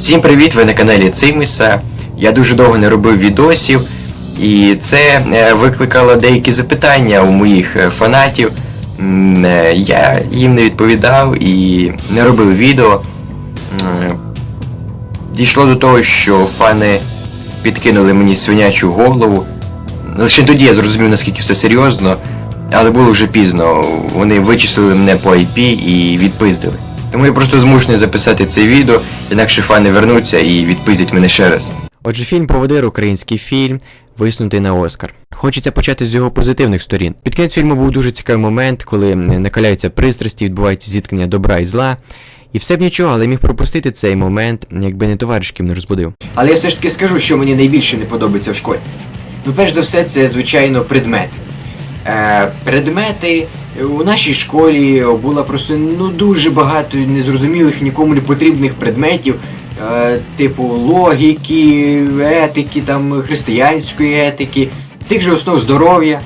Всім привіт! Ви на каналі Цимиса. Я дуже довго не робив відосів, і це е, викликало деякі запитання у моїх е, фанатів. Е, Я їм не відповідав і не робив відео. Дійшло до того, що фани підкинули мені свинячу голову. Лише тоді я зрозумів, наскільки все серйозно, але було вже пізно. Вони вичислили мене по IP і відпиздили. Тому я просто змушений записати це відео, інакше фани вернуться і відпиздять мене ще раз. Отже, фільм Проводир український фільм, висунутий на Оскар. Хочеться почати з його позитивних сторін. Під кінець фільму був дуже цікавий момент, коли накаляються пристрасті, відбувається зіткнення добра і зла. І все б нічого, але міг пропустити цей момент, якби не товариш, ким не розбудив. Але я все ж таки скажу, що мені найбільше не подобається в школі. Ну, перш за все, це, звичайно, предмети. Е, предмети у нашій школі було просто ну, дуже багато незрозумілих, нікому не потрібних предметів, е, типу логіки, етики, там, християнської етики, тих же основ здоров'я.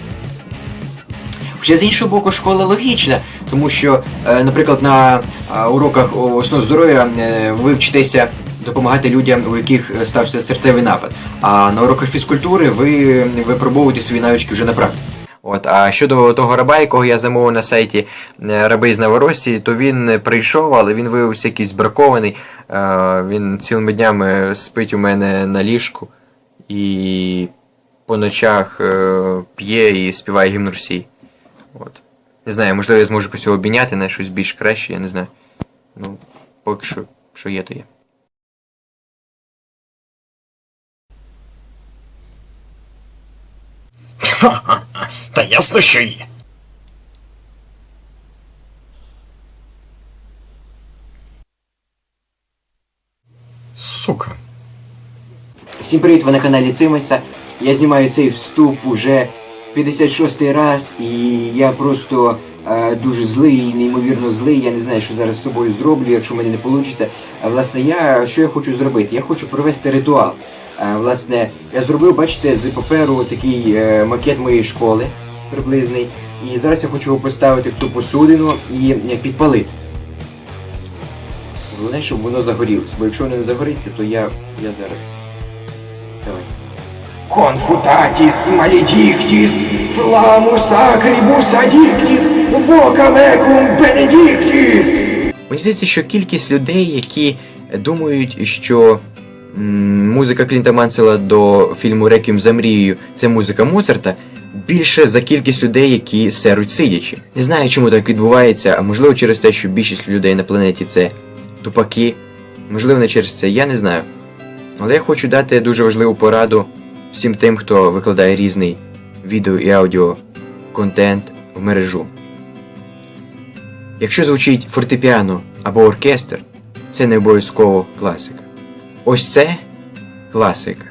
Хоча з іншого боку, школа логічна, тому що, е, наприклад, на е, уроках основ здоров'я е, ви вчитеся допомагати людям, у яких е, стався серцевий напад. А на уроках фізкультури ви випробовуєте свої навички вже на практиці. От, а щодо того раба, якого я замовив на сайті е, раби з Новоросії, то він прийшов, але він виявився якийсь бракований. Е, Він цілими днями спить у мене на ліжку і по ночах е, п'є і співає гімн Росії. От. Не знаю, можливо, я зможу його обміняти на щось більш краще, я не знаю. Ну, поки що, що є, то є. Та ясно, що є. Сука. Всім привіт, ви на каналі Цимеса. Я знімаю цей вступ уже 56 раз, і я просто е, дуже злий, неймовірно злий. Я не знаю, що зараз з собою зроблю, якщо в мене не вийде. Власне, я що я хочу зробити? Я хочу провести ритуал. Е, власне, я зробив, бачите, з паперу такий е, макет моєї школи приблизний. І зараз я хочу його поставити в цю посудину і е, підпалити. Головне, щоб воно загорілось, бо якщо воно не загориться, то я, я зараз. Давай. Maledictis, flamus acribus addictis, voca mecum benedictis. Мені здається, що кількість людей, які думають, що м, музика Клінта Мансела до фільму Реквієм за мрією це музика Моцарта, більше за кількість людей, які серуть сидячи. Не знаю, чому так відбувається, а можливо через те, що більшість людей на планеті це тупаки, можливо, не через це, я не знаю. Але я хочу дати дуже важливу пораду всім тим, хто викладає різний відео і аудіо контент в мережу. Якщо звучить фортепіано або оркестр, це не обов'язково класика. Ось це класика.